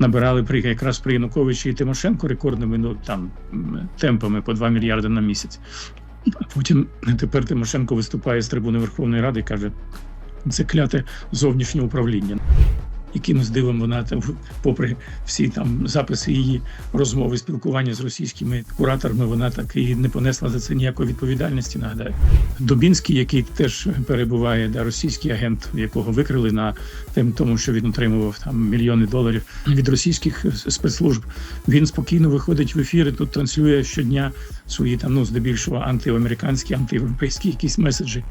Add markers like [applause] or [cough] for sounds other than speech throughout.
набирали при якраз при Януковичі і Тимошенко рекордними ну там темпами по 2 мільярди на місяць. Потім тепер Тимошенко виступає з трибуни Верховної Ради і каже: це кляте зовнішнє управління. Якимось дивом вона там, попри всі там записи її розмови, спілкування з російськими кураторами, вона так і не понесла за це ніякої відповідальності. Нагадаю, Дубінський, який теж перебуває, да, російський агент, якого викрили на тим, тому що він отримував там мільйони доларів від російських спецслужб. Він спокійно виходить в ефіри, тут транслює щодня свої там ну здебільшого антиамериканські, антиєвропейські якісь меседжі.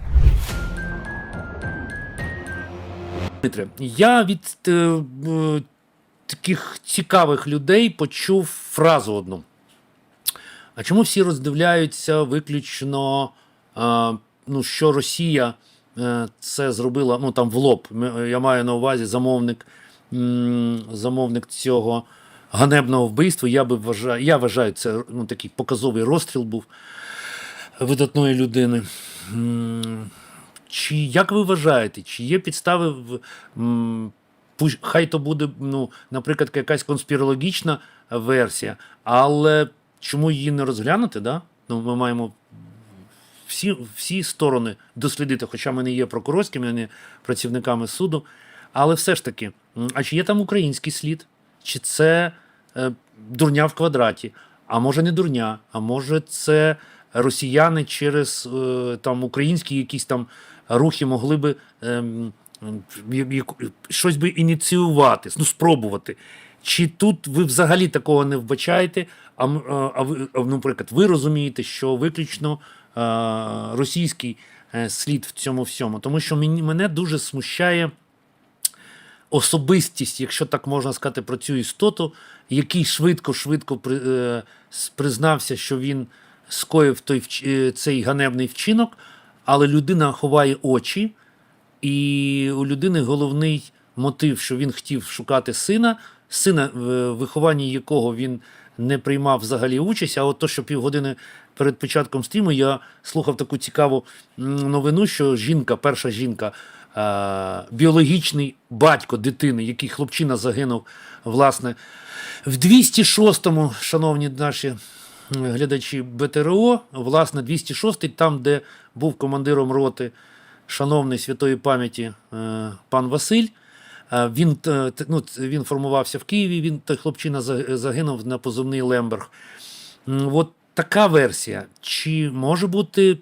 Дмитре, я від е, е, таких цікавих людей почув фразу одну. А чому всі роздивляються виключно, е, ну, що Росія е, це зробила ну, там в лоб? Я маю на увазі замовник, м, замовник цього ганебного вбивства. Я би вважаю, я вважаю, це ну, такий показовий розстріл був видатної людини. Чи як ви вважаєте, чи є підстави в м, хай то буде, ну, наприклад, якась конспірологічна версія, але чому її не розглянути? Да? Ну, ми маємо всі, всі сторони дослідити, хоча ми не є прокурорськими, а не працівниками суду. Але все ж таки, а чи є там український слід? Чи це е, дурня в квадраті? А може не дурня, а може це росіяни через е, там українські якісь там рухи могли би ем, ем, щось би ініціювати, ну спробувати. Чи тут ви взагалі такого не вбачаєте? А, а, ви, ну, наприклад, ви розумієте, що виключно е, російський слід в цьому всьому? Тому що мені, мене дуже смущає особистість, якщо так можна сказати, про цю істоту, який швидко-швидко е, признався, що він скоїв той, е, цей ганебний вчинок, але людина ховає очі, і у людини головний мотив, що він хотів шукати сина, сина, в вихованні якого він не приймав взагалі участь. А от то, що півгодини перед початком стріму я слухав таку цікаву новину, що жінка, перша жінка, е, біологічний батько дитини, який хлопчина загинув, власне, в 206-му, шановні наші глядачі БТРО, власне, 206-й, там, де був командиром роти шановний святої пам'яті е, пан Василь. Е, Він, е, ну, він формувався в Києві, він той хлопчина загинув на позивний Лемберг. От така версія. Чи може бути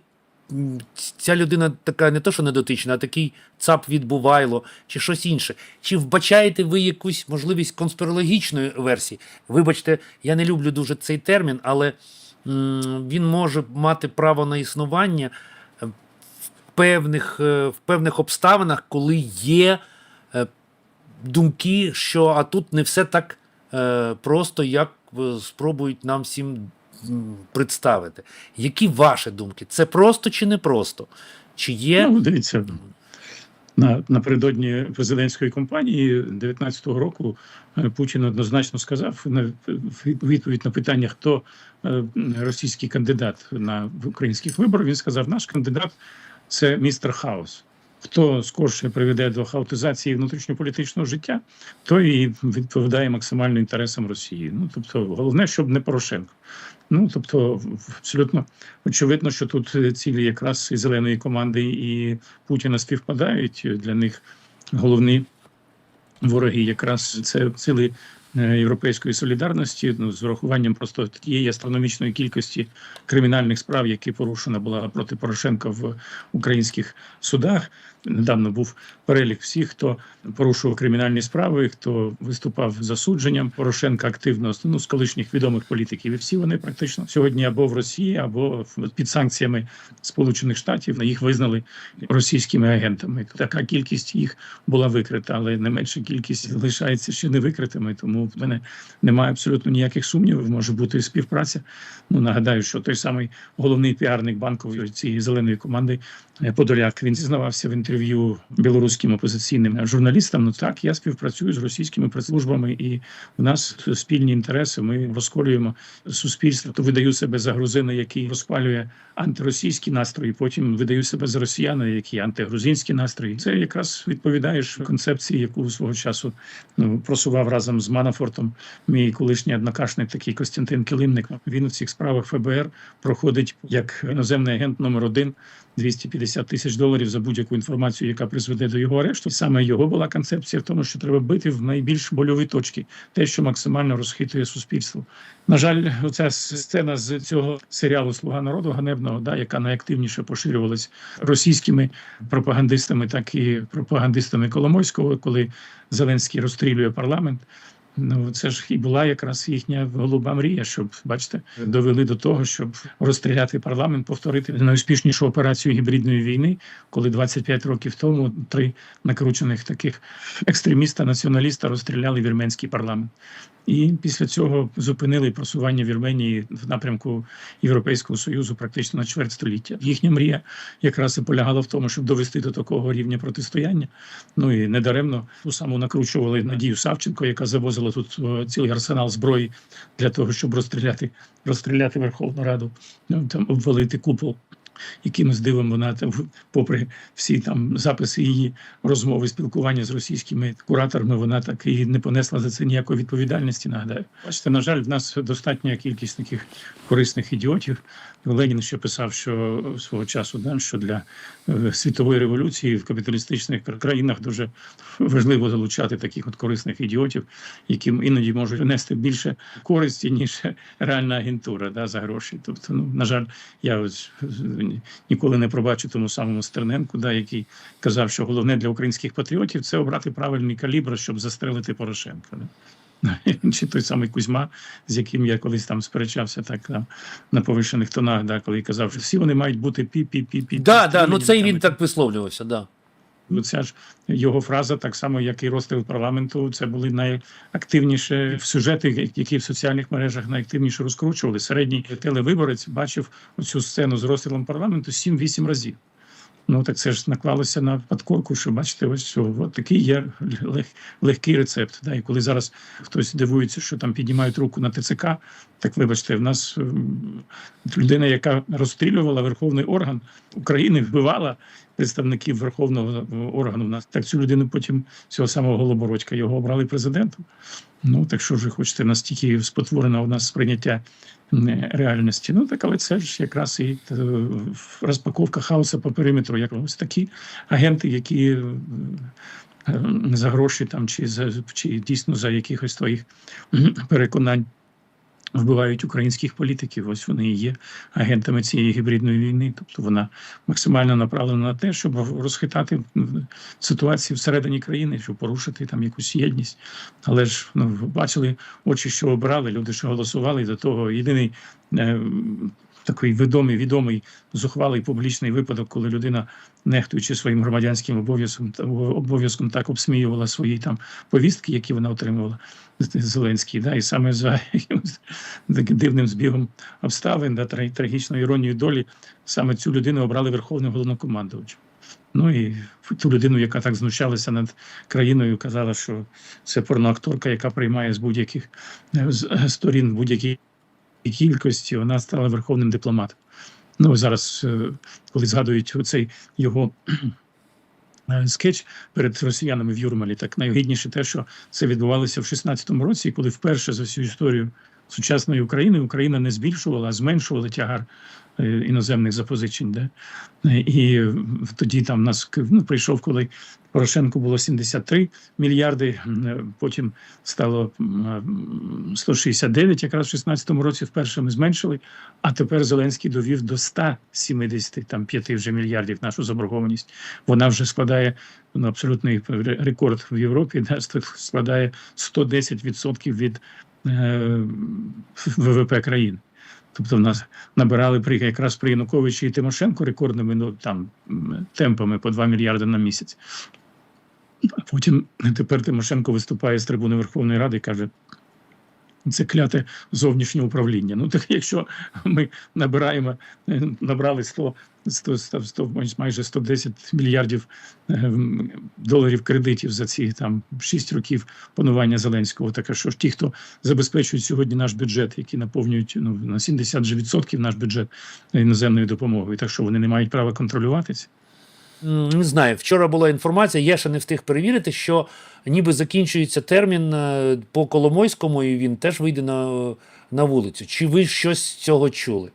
ця людина така не то, що недотична, а такий цап від Бувайло, чи щось інше? Чи вбачаєте ви якусь можливість конспірологічної версії? Вибачте, я не люблю дуже цей термін, але він може мати право на існування в певних, е, в певних обставинах, коли є е, думки, що а тут не все так е, просто, як спробують нам всім представити. Які ваші думки? Це просто чи не просто? Чи є Ну, дивіться, на, напередодні президентської кампанії 19-го року е, Путін однозначно сказав на відповідь на питання, хто е, російський кандидат на українських виборах. Він сказав: наш кандидат це містер Хаос. Хто скорше приведе до хаотизації внутрішньополітичного життя, той і відповідає максимально інтересам Росії. Ну тобто, головне, щоб не Порошенко. Ну тобто, абсолютно очевидно, що тут е, цілі якраз і зеленої команди і Путіна співпадають. Для них головні вороги якраз це е, європейської солідарності, ну з урахуванням просто тієї астрономічної кількості кримінальних справ, які порушена була проти Порошенка в українських судах. Недавно був перелік всіх, хто порушував кримінальні справи, хто виступав з засудженням Порошенка активно ну, з колишніх відомих політиків. І всі вони практично сьогодні або в Росії, або під санкціями Сполучених Штатів їх визнали російськими агентами. Така кількість їх була викрита, але не менша кількість залишається ще не викритими. Тому в мене немає абсолютно ніяких сумнівів. Може бути співпраця. Ну нагадаю, що той самий головний піарник банкової цієї зеленої команди е, Подоляк він зізнавався в інтерв'ю білоруським опозиційним журналістам. Ну так я співпрацюю з російськими прес-службами, і у нас спільні інтереси. Ми розколюємо суспільство. То видаю себе за грузина, який розпалює антиросійські настрої. Потім видаю себе за росіяна, які антигрузинські настрої. Це якраз відповідає концепції, яку свого часу ну, просував разом з Маном Манафортом. Мій колишній однокашник, такий Костянтин Килимник. Він в цих справах ФБР проходить як іноземний агент номер один 250 тисяч доларів за будь-яку інформацію, яка призведе до його арешту. Саме його була концепція в тому, що треба бити в найбільш больові точки, те, що максимально розхитує суспільство. На жаль, оця сцена з цього серіалу Слуга народу ганебного, да, яка найактивніше поширювалась російськими пропагандистами, так і пропагандистами Коломойського, коли Зеленський розстрілює парламент. Ну, це ж і була якраз їхня голуба мрія, щоб бачите, довели до того, щоб розстріляти парламент, повторити найуспішнішу операцію гібридної війни, коли 25 років тому три накручених таких екстреміста, націоналіста розстріляли вірменський парламент. І після цього зупинили просування Вірменії в напрямку Європейського союзу практично на чверть століття. Їхня мрія якраз і полягала в тому, щоб довести до такого рівня протистояння. Ну і недаремно ту саму накручували Надію Савченко, яка завозила тут е, цілий арсенал зброї для того, щоб розстріляти розстріляти Верховну Раду, ну, там обвалити купол. Якимось дивом вона там, попри всі там записи її розмови, спілкування з російськими кураторами, вона так і не понесла за це ніякої відповідальності. Нагадаю, бачите, на жаль, в нас достатня кількість таких корисних ідіотів. Ленін ще писав, що свого часу да, що для е, світової революції в капіталістичних країнах дуже важливо залучати таких от корисних ідіотів, яким іноді можуть внести більше користі ніж реальна агентура да, за гроші. Тобто, ну на жаль, я ось ніколи не пробачу тому самому Стерненку, да, який казав, що головне для українських патріотів це обрати правильний калібр, щоб застрелити Порошенка. Да. [laughs] Чи той самий Кузьма, з яким я колись там сперечався, так там на повишених тонах, да, коли казав, що всі вони мають бути пі-пі-пі-пі. Да, да, ну це і там, він так висловлювався, да. Ну, Ця ж його фраза, так само як і розстріл парламенту, це були найактивніші в сюжети, які в соціальних мережах найактивніше розкручували. Середній телевиборець бачив цю сцену з розстрілом парламенту 7-8 разів. Ну так це ж наклалося на подкорку, що бачите, ось що от такий є лег, легкий рецепт. Да? І коли зараз хтось дивується, що там піднімають руку на ТЦК, так вибачте, в нас людина, яка розстрілювала верховний орган України, вбивала представників верховного органу. У нас так цю людину потім цього самого Голобородька його обрали президентом. Ну так що ж ви хочете, настільки спотворено у нас сприйняття реальності. Ну так, але це ж якраз і е, розпаковка хаоса по периметру, як ось такі агенти, які е, е, за гроші там чи за чи дійсно за якихось твоїх переконань. Вбивають українських політиків, ось вони і є агентами цієї гібридної війни. Тобто вона максимально направлена на те, щоб розхитати ситуацію всередині країни, щоб порушити там якусь єдність. Але ж ну бачили очі, що обирали, люди, що голосували, і до того єдиний е, такий відомий, відомий зухвалий публічний випадок, коли людина, нехтуючи своїм громадянським обов'язком, обов'язком так обсміювала свої там повістки, які вона отримувала. Зеленський, да, і саме за якимось дивним збігом обставин, да, тра- трагічною іронією долі, саме цю людину обрали верховним головнокомандувачем. Ну і ту людину, яка так знущалася над країною, казала, що це порноакторка, яка приймає з будь-яких з- сторін будь-які кількості, вона стала верховним дипломатом. Ну зараз, е, коли згадують оцей його [clears throat] е, скетч перед росіянами в Юрмалі, так найгідніше те, що це відбувалося в 16-му році, коли вперше за всю історію сучасної України Україна не збільшувала, а зменшувала тягар іноземних запозичень. Да? Е, І тоді там нас ну, прийшов, коли Порошенко було 73 мільярди, е, потім стало м, 169, якраз в 16-му році вперше ми зменшили, а тепер Зеленський довів до 175 вже мільярдів нашу заборгованість. Вона вже складає ну, абсолютний рекорд в Європі, да, складає 110% від е, ВВП країни. Тобто в нас набирали при якраз при Януковичі і Тимошенко рекордними ну, там, темпами по 2 мільярди на місяць. А потім тепер Тимошенко виступає з трибуни Верховної Ради і каже: це кляте зовнішнє управління. Ну так якщо ми набираємо, е, набрали 100, 100, 100, 100 майже 110 мільярдів е, доларів кредитів за ці там 6 років панування Зеленського, так а що ж ті, хто забезпечують сьогодні наш бюджет, які наповнюють ну, на 70 же відсотків наш бюджет іноземною допомогою, так що вони не мають права контролюватися. Не знаю, вчора була інформація, я ще не встиг перевірити, що ніби закінчується термін е, по Коломойському, і він теж вийде на, на вулицю. Чи ви щось з цього чули?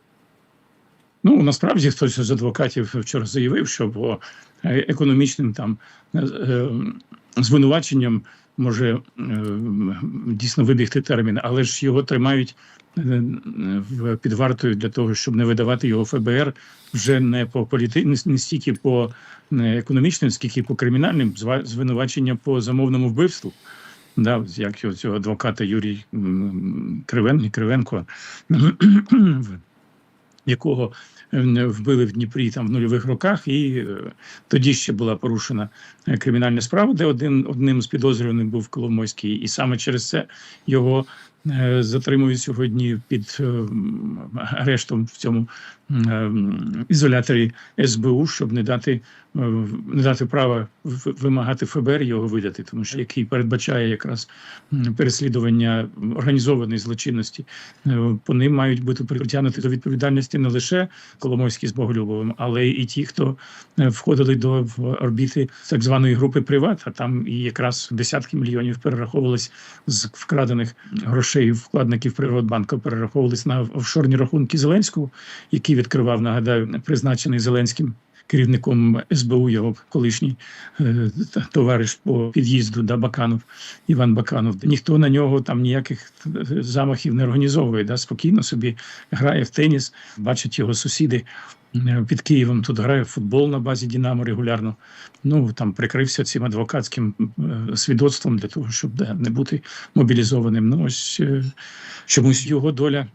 Ну насправді хтось з адвокатів вчора заявив, що по е, економічним там е, звинуваченням може дійсно вибігти термін, але ж його тримають під вартою для того, щоб не видавати його ФБР вже не по політи... не стільки по е, економічним, скільки по кримінальним звинувачення по замовному вбивству. Да, як його цього адвоката Юрій Кривен, Кривенко, [clears throat] якого е, вбили в Дніпрі там в нульових роках, і е, тоді ще була порушена е, кримінальна справа, де один одним з підозрюваних був Коломойський, і саме через це його е, затримують сьогодні під е, арештом в цьому е, ізоляторі СБУ, щоб не дати е, не дати права вимагати ФБР його видати, тому що який передбачає якраз переслідування організованої злочинності. Е, По ним мають бути притягнуті до відповідальності не лише Коломойський з Боголюбовим, але і ті, хто е, входили до орбіти так званої групи Приват. А там і якраз десятки мільйонів перераховувались з вкрадених грошей вкладників Приватбанку, перераховувались на офшорні рахунки Зеленського, який відкривав, нагадаю, призначений Зеленським. Керівником СБУ його колишній е, товариш по під'їзду да, Баканов Іван Баканов. Ніхто на нього там ніяких е, замахів не організовує. Да, спокійно собі грає в теніс, бачать його сусіди е, під Києвом. Тут грає футбол на базі Дінамо регулярно. Ну там прикрився цим адвокатським свідоцтвом для того, щоб да, не бути мобілізованим. Ну ось чомусь його доля.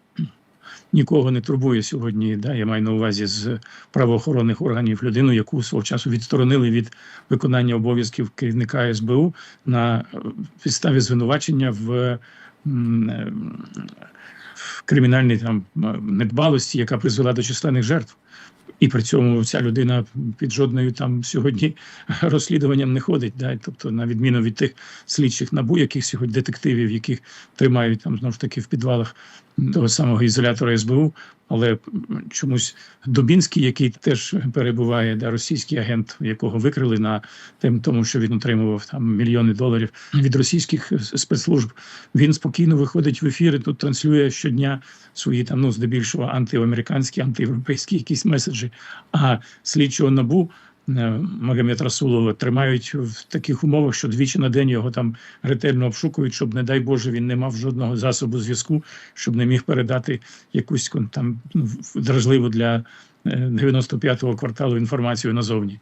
Нікого не турбує сьогодні. Да, я маю на увазі з правоохоронних органів людину, яку свого часу відсторонили від виконання обов'язків керівника СБУ на е, підставі звинувачення в, е, в кримінальній там е, недбалості, яка призвела до численних жертв. І при цьому ця людина під жодною там сьогодні [laughs] розслідуванням не ходить. Да? Тобто, на відміну від тих слідчих набу, яких сьогодні детективів, яких тримають там знову ж таки в підвалах того самого ізолятора СБУ, але чомусь Дубінський, який теж перебуває, да, російський агент, якого викрили на тим, тому що він отримував там мільйони доларів від російських спецслужб. Він спокійно виходить в ефір і тут транслює щодня свої там, ну здебільшого антиамериканські, антиєвропейські якісь меседжі. А слідчого набу. е, Магомед Расулова тримають в таких умовах, що двічі на день його там ретельно обшукують, щоб, не дай Боже, він не мав жодного засобу зв'язку, щоб не міг передати якусь там ну, дражливу для е, 95-го кварталу інформацію назовні.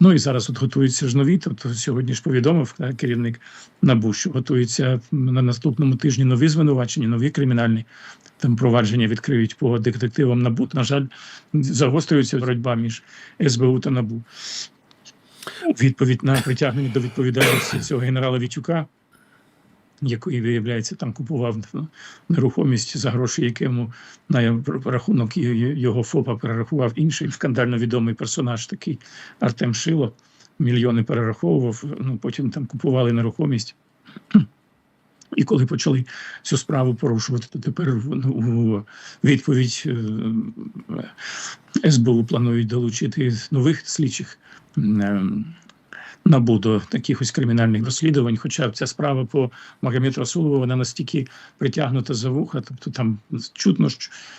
Ну і зараз от готуються ж нові. Тобто сьогодні ж повідомив так, керівник НАБУ, що готуються на наступному тижні нові звинувачення, нові кримінальні там провадження відкриють по детективам НАБУ. На жаль, загострюється боротьба між СБУ та НАБУ. Відповідь на притягнення до відповідальності цього генерала Вітюка, який, виявляється, там купував нерухомість за гроші, якому на рахунок його ФОПа перерахував інший скандально відомий персонаж, такий Артем Шило. Мільйони перераховував, ну потім там купували нерухомість. І коли почали цю справу порушувати, то тепер ну, у відповідь е, СБУ планують долучити нових слідчих е, набу до таких кримінальних розслідувань. Хоча ця справа по Магомед Расулову вона настільки притягнута за вуха, тобто там чутно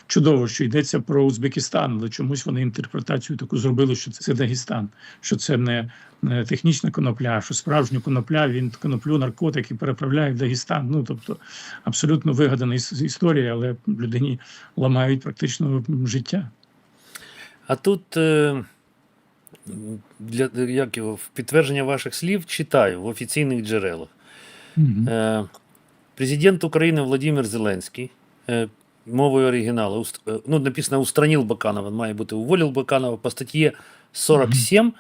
чудово, що йдеться про Узбекистан, але чомусь вони інтерпретацію таку зробили, що це Дагестан, що це не технічна конопля, що справжню конопля він коноплю наркотики переправляє в Дагестан. Ну тобто абсолютно вигадана іс- історія, але людині ламають практично життя. А тут е, для як його, в підтвердження ваших слів читаю в офіційних джерелах. Е, Президент України Владимир Зеленський е, мовою оригіналу, уст- е, ну, написано «устранил Баканова», має бути «уволил Баканова» по статье 47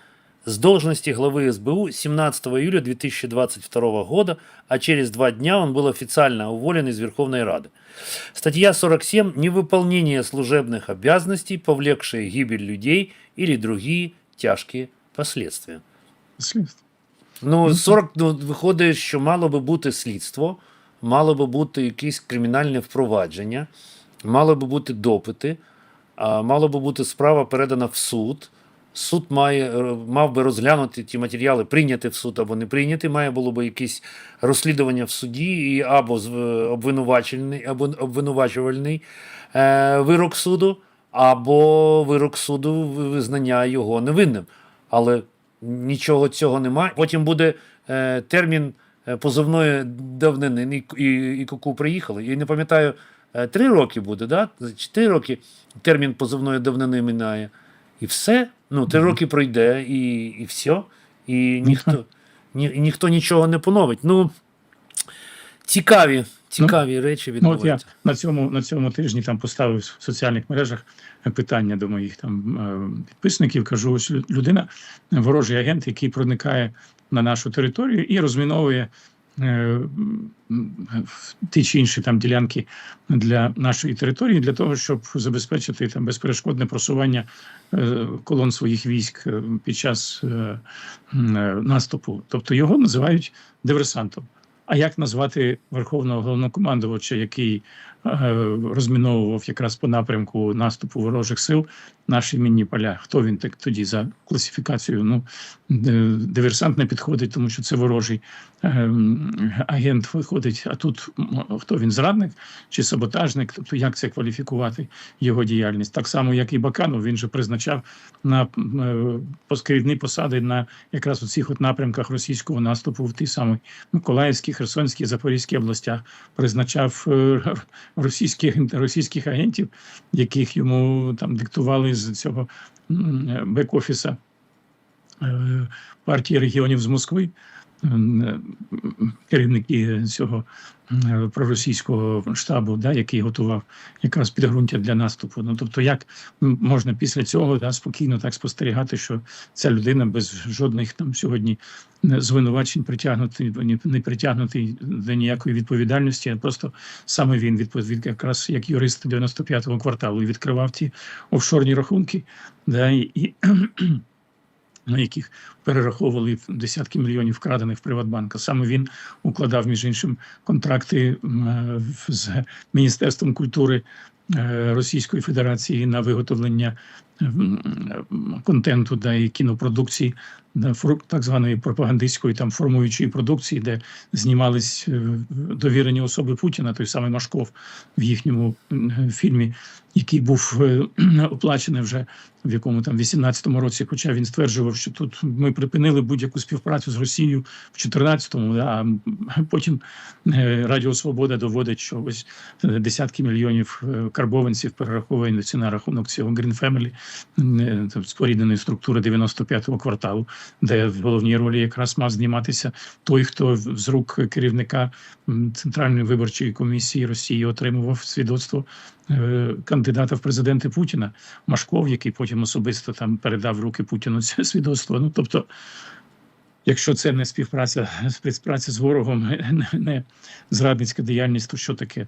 с должности главы СБУ 17 июля 2022 года, а через два дня он был официально уволен из Верховной Рады. Статья 47 – невыполнение служебных обязанностей, повлекшие гибель людей или другие тяжкие последствия. Слідство. Ну, Ну, 40, ну, виходить, що мало би бути слідство, мало би бути якесь кримінальне впровадження, мало би бути допити, а мало би бути справа передана в суд. суд має, е, мав би розглянути ті матеріали, прийняти в суд або не прийняти. Має було би якесь розслідування в суді, і або е, обвинувачений, або обвинувачувальний е, вирок суду, або вирок суду визнання його невинним. Але нічого цього немає. Потім буде е, термін е, позовної давнини, і, і, і куку приїхали. І не пам'ятаю, е, три роки буде, да? Чотири роки термін позовної давнини минає. І все. Ну, три роки пройде, і, і все. І ніхто, ні, ніхто нічого не поновить. Ну, цікаві, цікаві речі Ну, от я на цьому, на цьому тижні там поставив в соціальних мережах питання до моїх там е, підписників. Кажу, ось людина, ворожий агент, який проникає на нашу територію і розміновує е, ті чи інші там ділянки для нашої території для того, щоб забезпечити там безперешкодне просування е, колон своїх військ під час наступу. Тобто його називають диверсантом. А як назвати верховного головнокомандувача, який розміновував якраз по напрямку наступу ворожих сил наші мінні поля? Хто він так тоді за класифікацією? Ну е, диверсант не підходить, тому що це ворожий е, агент виходить. А тут хто він зрадник чи саботажник? Тобто, як це кваліфікувати його діяльність? Так само, як і Баканов, він же призначав на е, посади на якраз у цих от напрямках російського наступу в ті самі Миколаївській, Херсонській, Запорізькій областях призначав е, російських російських агентів, яких йому там диктували з цього е, бек-офіса е, партії регіонів з Москви. Керівники цього проросійського штабу, да, який готував якраз підґрунтя для наступу. Ну тобто, як можна після цього да, спокійно так спостерігати, що ця людина без жодних там сьогодні е, звинувачень притягнутий не притягнутий до ніякої відповідальності. а Просто саме він відповідь якраз як юрист 95-го кварталу і відкривав ті офшорні рахунки, да, і, і на яких перераховували десятки мільйонів вкрадених в Приватбанка. Саме він укладав між іншим контракти е, з Міністерством культури е, Російської Федерації на виготовлення контенту да, і кінопродукції, так званої пропагандистської там формуючої продукції, де знімались е, довірені особи Путіна, той самий Машков в їхньому фільмі, який був е, [clears throat] оплачений вже в якому там 18-му році, хоча він стверджував, що тут ми припинили будь-яку співпрацю з Росією в 14-му, да, а потім е, Радіо Свобода доводить, що ось десятки мільйонів карбованців перераховуються на рахунок цього Green Family, спорідненої структури 95-го кварталу, де в головній ролі якраз мав зніматися той, хто з рук керівника Центральної виборчої комісії Росії отримував свідоцтво е, кандидата в президенти Путіна. Машков, який потім особисто там передав руки Путіну це свідоцтво. Ну тобто, якщо це не співпраця, співпраця з ворогом, не зрадницька діяльність, то що таке?